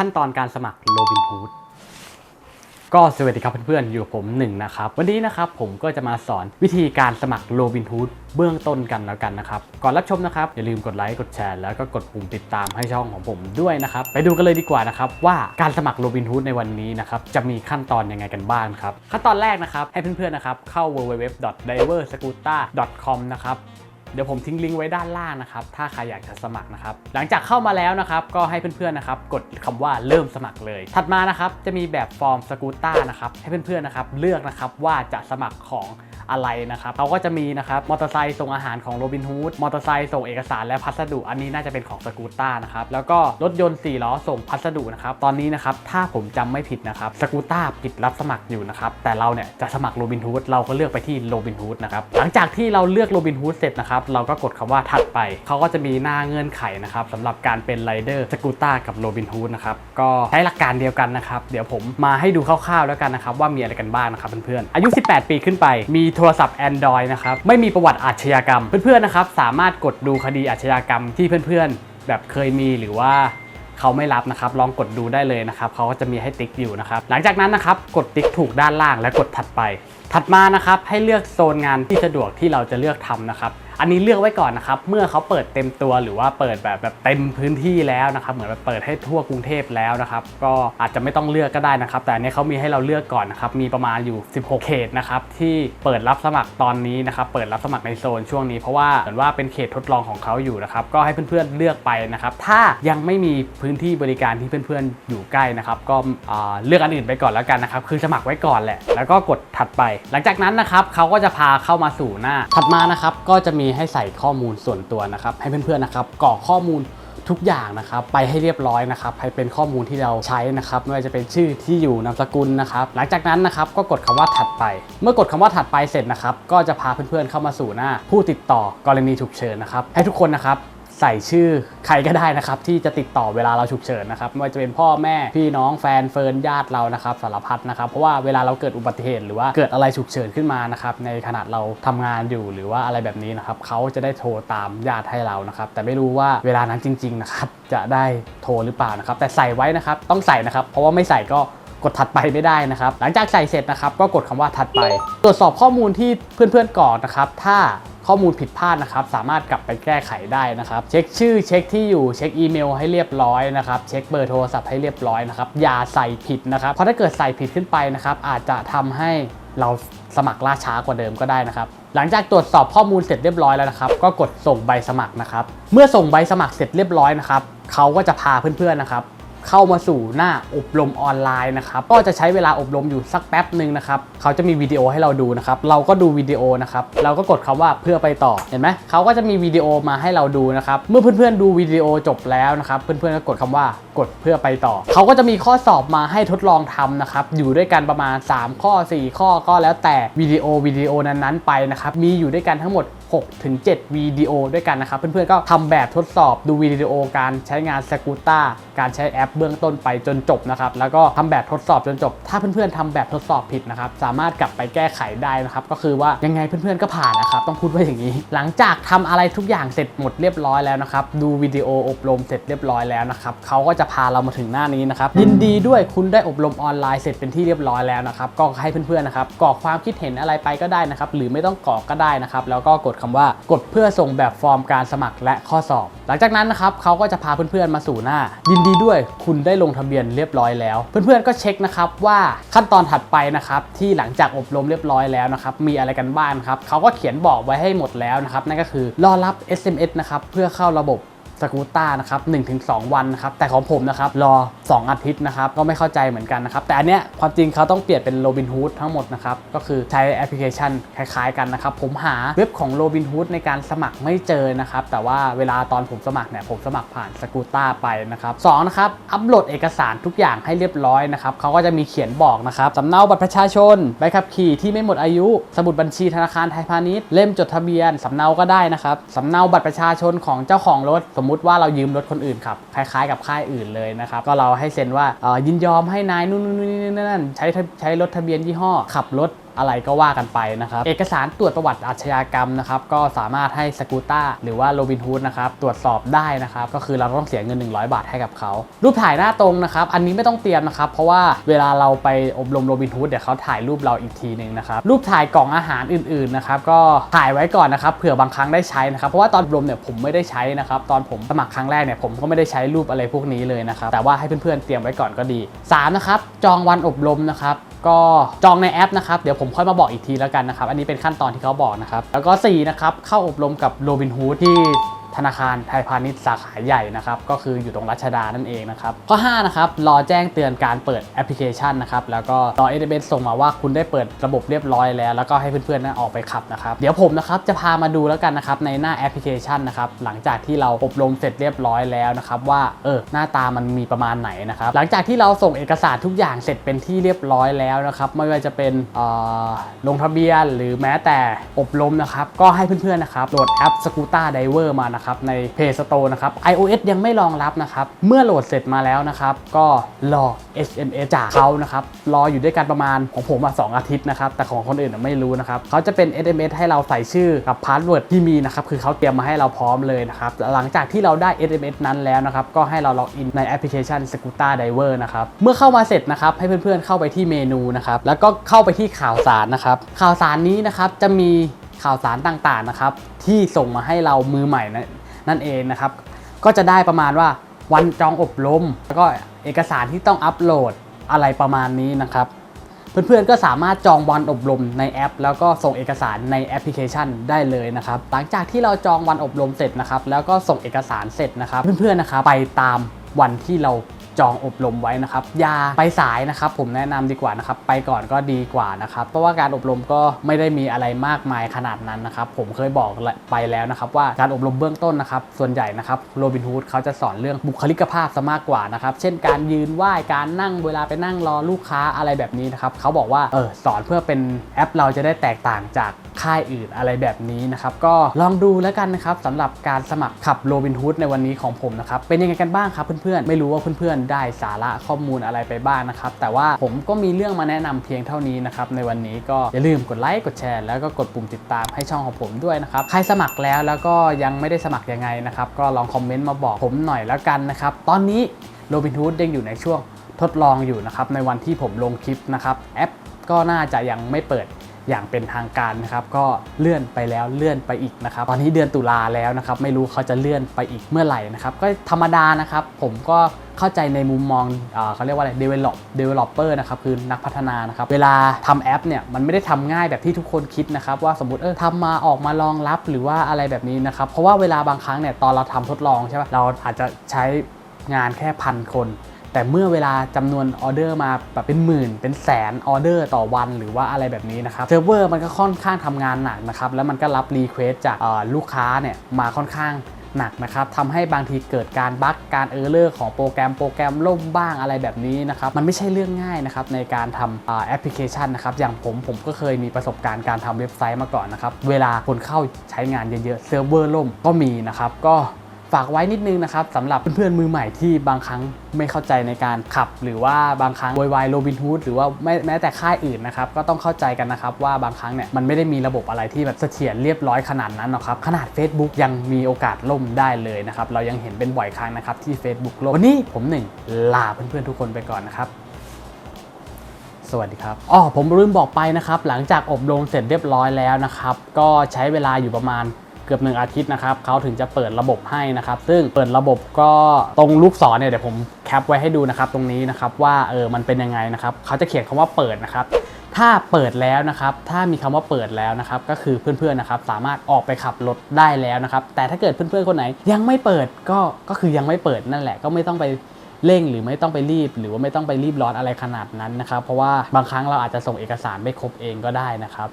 ขั้นตอนการสมัครโรบิน h ูดก็สวัสดีครับเพื่อนๆ อยู่กับผมหนึ่งนะครับ วันนี้นะครับผมก็จะมาสอนวิธีการสมัครโรบิน h ูดเบื้องต้นกันแล้วกันนะครับ ก่อนรับชมนะครับ อย่าลืมกดไลค์กดแชร์แล้วก็กดปุ่มติดตามให้ช่องของผมด้วยนะครับ ไปดูกันเลยดีกว่านะครับ ว่าการสมัครโรบิน h ูดในวันนี้นะครับ จะมีขั้นตอนยังไงกันบ้างครับ ขั้นตอนแรกนะครับ ให้เพื่อนๆนะครับเข้า www.diverscooter.com นะครับ เดี๋ยวผมทิ้งลิงก์ไว้ด้านล่างนะครับถ้าใครอยากจะสมัครนะครับหลังจากเข้ามาแล้วนะครับก็ให้เพื่อนๆนะครับกดคำว่าเริ่มสมัครเลย ถัดมานะครับจะมีแบบฟอร์มสกูตต้านะครับให้เพื่อนๆนะครับเลือกนะครับว่าจะสมัครของ อะไรนะครับเขาก็จะมีนะครับมอเตอร์ไซค์ส่งอาหารของโรบินฮูดมอเตอร์ไซค์ส่งเอกสารและพัสดุ อันนี้น่าจะเป็นของสกูตต้านะครับแล้วก็รถยนต์4ล้อส่งพัสดุนะครับตอนนี้นะครับถ้าผมจำไม่ผิดนะครับสกูตต้าปิดรับสมัครอยู่นะครับแต่เราเนี่ยจะสมัครโรบินฮูดเราก็เลือกไปที่โรบินฮูดนะครับหลังจากที่เราเลือกโรบินฮูดเสร็จนะครับเราก็กดคำว่าถัดไปเขาก็จะมีหน้าเงื่อนไขนะครับสำหรับการเป็นไรเดอร์สกูตต้ากับโรบินฮูดนะครับก็ใช้หลักการเดียวกันนะครับเดี๋ยวผมมาให้ดูคร่าวๆแล้วกันนะครับว่ามีอะไรกันบ้างนะครับเพื่อนๆอายุ 18 ปีขึ้นไปมีโทรศัพท์ Android นะครับไม่มีประวัติอาชญากรรม เพื่อนๆนะครับสามารถกดดูคดีอาชญากรรมที่เพื่อนๆ แบบเคยมีหรือว่าเขาไม่รับนะครับ ลองกดดูได้เลยนะครับเขาก็จะมีให้ติ๊กอยู่นะครับ หลังจากนั้นนะครับ กดติ๊กถูกด้านล่างและกดถัดไป ถัดมานะครับให้เลือกโซนงานที่สะดวกที่เราจะเลือกทำนะครับ อันนี้เลือกไว้ก่อนนะครับ เมื่อเขาเปิดเต็มตัวหรือว่าเปิดแบบแบบเต็มพื้นที่แล้วนะครับ เหมือนแบบเปิดให้ทั่วกรุงเทพแล้วนะครับ ก็อาจจะไม่ต้องเลือกก็ได้นะครับ แต่อันนี้เขามีให้เราเลือกก่อนนะครับ มีประมาณอยู่ 16 เขตนะครับที่เปิดรับสมัครตอนนี้นะครับ เปิดรับสมัครในโซนช่วงนี้เพราะว่าเหมือนว่าเป็นเขตทดลองของเขาอยู่นะครับ ก็ให้เพื่อนๆเลือกไปนะครับ ถ้ายังไม่มีพื้นที่บริการที่เพื่อนๆอยู่ใกล้นะครับ ก็เลือกอันอื่นไปก่อนแล้วกันนะครับ คือสมัครไว้ก่อนแหละ แล้วก็กดถัดไป หลังจากนั้นนะครับเขาก็จะพาเข้ามาสู่หน้า ถัดมานะครับก็จะมีให้ใส่ข้อมูลส่วนตัวนะครับ ให้เพื่อนๆนะครับกรอกข้อมูลทุกอย่างนะครับไปให้เรียบร้อยนะครับให้เป็นข้อมูลที่เราใช้นะครับไม่ว่าจะเป็นชื่อที่อยู่นามสกุลนะครับหลังจากนั้นนะครับก็กดคำว่าถัดไป เมื่อกดคำว่าถัดไปเสร็จนะครับก็จะพาเพื่อนๆเข้ามาสู่หน้า ผู้ติดต่อกรณีฉุกเฉินนะครับให้ทุกคนนะครับ ใส่ชื่อใครก็ได้นะครับ ที่จะติดต่อเวลาเราฉุกเฉินนะครับไม่ว่าจะเป็นพ่อแม่พี่น้องแฟนเฟิร์นญาติเรานะครับสารพัดนะครับ เพราะว่าเวลาเราเกิดอุบัติเหตุหรือว่าเกิดอะไรฉุกเฉินขึ้นมานะครับในขณะเราทำงานอยู่หรือว่าอะไรแบบนี้นะครับเขาจะได้โทรตามญาติให้เรานะครับแต่ไม่รู้ว่าเวลานั้นจริงๆนะครับจะได้โทรหรือเปล่านะครับแต่ใส่ไว้นะครับต้องใส่นะครับ เพราะว่าไม่ใส่ก็ กดถัดไปไม่ได้นะครับ หลังจากใส่เสร็จนะครับ ก็กดคำว่าถัดไป ตรวจสอบข้อมูลที่เพื่อนๆกรอกนะครับ ถ้าข้อมูลผิดพลาดนะครับ สามารถกลับไปแก้ไขได้นะครับ เช็คชื่อเช็คที่อยู่เช็คอีเมลให้เรียบร้อยนะครับ เช็คเบอร์โทรศัพท์ให้เรียบร้อยนะครับ อย่าใส่ผิดนะครับ เพราะถ้าเกิดใส่ผิดขึ้นไปนะครับ อาจจะทำให้เราสมัครล่าช้ากว่าเดิมก็ได้นะครับ หลังจากตรวจสอบข้อมูลเสร็จเรียบร้อยแล้วนะครับ ก็กดส่งใบสมัครนะครับ เมื่อส่งใบสมัครเสร็จเรียบร้อยนะครับเขาก็จะพาเพื่อนๆนะครับ เข้ามาสู่หน้าอบรมออนไลน์นะครับก็จะใช้เวลาอบรมอยู่สักแป๊บหนึ่งนะครับเขาจะมีวิดีโอให้เราดูนะครับเราก็ดูวิดีโอนะครับเราก็กดคำว่าเพื่อไปต่อเห็นไหมเขาก็จะมีวิดีโอมาให้เราดูนะครับเมื่อเพื่อนๆดูวิดีโอจบแล้วนะครับเพื่อนๆก็กดคำว่ากดเพื่อไปต่อ เขาก็จะมีข้อสอบมาให้ทดลองทำนะครับอยู่ด้วยกันประมาณ 3 ข้อ 4 ข้อก็แล้วแต่วิดีโอวิดีโอนั้นๆไปนะครับมีอยู่ด้วยกันทั้งหมด 6ถึง7วิดีโอด้วยกันนะครับ เพื่อนๆก็ทำแบบทดสอบดูวิดีโอการใช้งานสกูตต้าการใช้แอปเบื้องต้นไปจนจบนะครับ แล้วก็ทำแบบทดสอบจนจบ ถ้าเพื่อนๆทำแบบทดสอบผิดนะครับ สามารถกลับไปแก้ไขได้นะครับ ก็คือว่ายังไงเพื่อนๆก็ผ่านนะครับ ต้องพูดว่าอย่างนี้ หลังจากทำอะไรทุกอย่างเสร็จหมดเรียบร้อยแล้วนะครับดูวิดีโออบรมเสร็จเรียบร้อยแล้วนะครับเขาก็จะพาเรามาถึงหน้านี้นะครับยินดีด้วยคุณได้อบรมออนไลน์เสร็จเป็นที่เรียบร้อยแล้วนะครับก็ให้เพื่อนๆนะครับกรอกความคิดเห็นอะไรไปก็ได้นะครับหรือไม่ต้องกรอกก็ได้นะครับแล้วก็กดคำว่ากดเพื่อส่งแบบฟอร์มการสมัครและข้อสอบ หลังจากนั้นนะครับเขาก็จะพาเพื่อนๆมาสู่หน้า ยินดีด้วยคุณได้ลงทะเบียนเรียบร้อยแล้ว เพื่อนๆก็เช็คนะครับว่าขั้นตอนถัดไปนะครับที่หลังจากอบรมเรียบร้อยแล้วนะครับมีอะไรกันบ้างครับเขาก็เขียนบอกไว้ให้หมดแล้วนะครับนั่นก็คือรอรับ SMS นะครับเพื่อเข้าระบบ กูตต้านะครับ1-2 วันนะครับแต่ของผมนะครับรอ 2 อาทิตย์นะครับก็ไม่เข้าใจเหมือนกันนะครับแต่อันเนี้ยความจริงเขาต้องเปลี่ยนเป็นโรบินฮูดทั้งหมดนะครับก็คือใช้แอปพลิเคชันคล้ายๆกันนะครับผมหาเว็บของโรบินฮูดในการสมัครไม่เจอนะครับแต่ว่าเวลาตอนผมสมัครเนี่ยผมสมัครผ่านสกูตต้าไปนะครับสองนะครับอัปโหลดเอกสารทุกอย่างให้เรียบร้อยนะครับเขาก็จะมีเขียนบอกนะครับสำเนาบัตรประชาชนใบขับขี่ที่ไม่หมดอายุ สมุดบัญชีธนาคารไทยพาณิชย์เล่มจดทะเบียนสำเนาก็ได้นะครับสำเนาบัตรประชาชนของเจ้าของรถสมมุติว่าเรายืมรถคนอื่นขับคล้ายๆ กับค่ายอื่นเลยนะครับก็เราให้เซ็นว่ายินยอมให้นายนู่นนู่นนี่นั่นใช้ใช้รถทะเบียนยี่ห้อขับรถ อะไรก็ว่ากันไปนะครับ เอกสารตรวจประวัติอาชญากรรมนะครับก็สามารถให้สกูต้าหรือว่าโรบินฮูดนะครับตรวจสอบได้นะครับก็คือเราต้องเสียเงิน 100 บาทให้กับเขา รูปถ่ายหน้าตรงนะครับ อันนี้ไม่ต้องเตรียมนะครับ เพราะว่าเวลาเราไปอบรมโรบินฮูดเดี๋ยวเขาถ่ายรูปเราอีกทีหนึ่งนะครับ รูปถ่ายกล่องอาหารอื่นๆนะครับก็ถ่ายไว้ก่อนนะครับเผื่อบางครั้งได้ใช้นะครับ เพราะว่าตอนอบรมเนี่ยผมไม่ได้ใช้นะครับตอนผมสมัครครั้งแรกเนี่ยผมก็ไม่ได้ใช้รูปอะไรพวกนี้เลยนะครับแต่ว่าให้เพื่อนๆเตรียมไว้ก่อนก็ดีสามนะครับจองวันอบรมนะครับ ก็จองในแอปนะครับ เดี๋ยวผมค่อยมาบอกอีกทีแล้วกันนะครับ อันนี้เป็นขั้นตอนที่เขาบอกนะครับ แล้วก็4นะครับ เข้าอบรมกับโรบินฮูดที่ ธนาคารไทยพาณิชย์สาขาใหญ่นะครับก็คืออยู่ตรงรัชดานั่นเองนะครับข้อ5นะครับรอแจ้งเตือนการเปิดแอปพลิเคชันนะครับแล้วก็รอ SMS ส่งมาว่าคุณได้เปิดระบบเรียบร้อยแล้ว แล้วก็ให้เพื่อนๆนั้นออกไปขับนะครับเดี๋ยวผมนะครับจะพามาดูแล้วกันนะครับในหน้าแอปพลิเคชันนะครับหลังจากที่เราอบรมเสร็จเรียบร้อยแล้วนะครับว่าเออหน้าตามันมีประมาณไหนนะครับหลังจากที่เราส่งเอกสารทุกอย่างเสร็จเป็นที่เรียบร้อยแล้วนะครับไม่ว่าจะเป็นเอ่อลงทะเบียน หรือแม้แต่อบรมนะครับก็ให้เพื่อนๆนะครับโหลดแอป Scooter Diver มานะครับใน Play Store นะครับ iOS ยังไม่รองรับนะครับเมื่อโหลดเสร็จมาแล้วนะครับก็รอ SMS จากเขานะครับรออยู่ด้วยกันประมาณของผมอะสองอาทิตย์นะครับแต่ของคนอื่นไม่รู้นะครับเขาจะเป็น SMS ให้เราใส่ชื่อกับพาสเวิร์ดที่มีนะครับคือเขาเตรียมมาให้เราพร้อมเลยนะครับหลังจากที่เราได้ SMS นั้นแล้วนะครับก็ให้เราล็อกอินในแอปพลิเคชัน Scooter Diver นะครับเมื่อเข้ามาเสร็จนะครับให้เพื่อนๆเข้าไปที่เมนูนะครับแล้วก็เข้าไปที่ข่าวสารนะครับข่าวสารนี้นะครับจะมี ข่าวสารต่างๆนะครับ ที่ส่งมาให้เรามือใหม่นั่นเองนะครับ ก็จะได้ประมาณว่าวันจองอบรมแล้วก็เอกสารที่ต้องอัปโหลดอะไรประมาณนี้นะครับ เพื่อนๆก็สามารถจองวันอบรมในแอป แล้วก็ส่งเอกสารในแอปพลิเคชันได้เลยนะครับ หลังจากที่เราจองวันอบรมเสร็จนะครับ แล้วก็ส่งเอกสารเสร็จนะครับ เพื่อนๆนะครับไปตามวันที่เรา จองอบรมไว้นะครับอย่าไปสายนะครับ ผมแนะนำดีกว่านะครับ ไปก่อนก็ดีกว่านะครับเพราะว่าการอบรมก็ไม่ได้มีอะไรมากมายขนาดนั้นนะครับ ผมเคยบอกไปแล้วนะครับ ว่าการอบรมเบื้องต้นนะครับ ส่วนใหญ่นะครับโรบินฮูดเขาจะสอนเรื่องบุคลิกภาพซะมากกว่านะครับเช่นการยืนไหว้การนั่งเวลาไปนั่งรอลูกค้าอะไรแบบนี้นะครับเขาบอกว่าเออสอนเพื่อเป็นแอปเราจะได้แตกต่างจากค่ายอื่นอะไรแบบนี้นะครับ ก็ลองดูแล้วกันนะครับสำหรับการสมัครขับโรบินฮูดในวันนี้ของผมนะครับเป็นยังไงกันบ้างครับเพื่อนๆไม่รู้ว่าเพื่อนๆได้สาระข้อมูลอะไรไปบ้างนะครับ แต่ว่าผมก็มีเรื่องมาแนะนำเพียงเท่านี้นะครับ ในวันนี้ก็อย่าลืมกดไลค์กดแชร์แล้วก็กดปุ่มติดตามให้ช่องของผมด้วยนะครับ ใครสมัครแล้วแล้วก็ยังไม่ได้สมัครยังไงนะครับ ก็ลองคอมเมนต์มาบอกผมหน่อยแล้วกันนะครับ ตอนนี้โรบินฮูดยังอยู่ในช่วงทดลองอยู่นะครับในวันที่ผมลงคลิปนะครับแอปก็น่าจะยังไม่เปิด อย่างเป็นทางการนะครับก็เลื่อนไปแล้วเลื่อนไปอีกนะครับตอนนี้เดือนตุลาแล้วนะครับไม่รู้เขาจะเลื่อนไปอีกเมื่อไหร่นะครับก็ธรรมดานะครับผมก็เข้าใจในมุมมองอเขาเรียกว่าอะไร develop developer นะครับคือนักพัฒนานะครับ เวลาทำแอปเนี่ยมันไม่ได้ทำง่ายแบบที่ทุกคนคิดนะครับ ว่าสมมติเออทำมาออกมารองรับหรือว่าอะไรแบบนี้นะครับ เพราะว่าเวลาบางครั้งเนี่ยตอนเราทำทดลองใช่ปะเราอาจจะใช้งานแค่พันคน แต่เมื่อเวลาจำนวนออเดอร์มาแบบเป็นหมื่น เป็นแสนออเดอร์ต่อวันหรือว่าอะไรแบบนี้นะครับเซิร์ฟเวอร์มันก็ค่อนข้างทำงานหนักนะครับแล้วมันก็รับรีเควสจากลูกค้าเนี่ยมาค่อนข้างหนักนะครับทำให้บางทีเกิดการบั๊กการเออร์เลอร์ของโปรแกรมโปรแกรมล่มบ้างอะไรแบบนี้นะครับ มันไม่ใช่เรื่องง่ายนะครับในการทำอแอปพลิเคชันนะครับอย่างผมผมก็เคยมีประสบการณ์การทำเว็บไซต์มาก่อนนะครับ เวลาคนเข้าใช้งานเยอะๆเซิร์ฟเวอร์ล่มก็มีนะครับ ก็ ฝากไว้นิดนึงนะครับสำหรับเพื่อนๆมือใหม่ที่บางครั้งไม่เข้าใจในการขับ หรือว่าบางครั้งวอยวายโรบินฮูดหรือว่าแม้แม้แต่ค่ายอื่นนะครับก็ต้องเข้าใจกันนะครับว่าบางครั้งเนี่ยมันไม่ได้มีระบบอะไรที่แบบเสถียรเรียบร้อยขนาดนั้นหรอกครับขนาด Facebook ยังมีโอกาสล่มได้เลยนะครับเรายังเห็นเป็นบ่อยครั้งนะครับที่ Facebook ล่มวันนี้ผมหนึ่งลาเพื่อนๆทุกคนไปก่อนนะครับสวัสดีครับอ๋อผมลืมบอกไปนะครับ หลังจากอบรมเสร็จเรียบร้อยแล้วนะครับ ก็ใช้เวลาอยู่ประมาณ เกือบหนึ่งอาทิตย์นะครับเขาถึงจะเปิดระบบให้นะครับ ซึ่งเปิดระบบก็ตรงลูกศรเนี่ยเดี๋ยวผมแคปไว้ให้ดูนะครับตรงนี้นะครับว่าเออมันเป็นยังไงนะครับเขาจะเขียนคำว่าเปิดนะครับถ้าเปิดแล้วนะครับ ถ้ามีคำว่าเปิดแล้วนะครับ ก็คือเพื่อนๆนะครับ สามารถออกไปขับรถได้แล้วนะครับ แต่ถ้าเกิดเพื่อนๆคนไหน ยังไม่เปิดก็ ก็คือยังไม่เปิดนั่นแหละ ก็ไม่ต้องไปเร่งหรือไม่ต้องไปรีบ หรือว่าไม่ต้องไปรีบร้อนอะไรขนาดนั้นนะครับ เพราะว่าบางครั้งเราอาจจะส่งเอกสารไม่ครบเองก็ได้นะครับ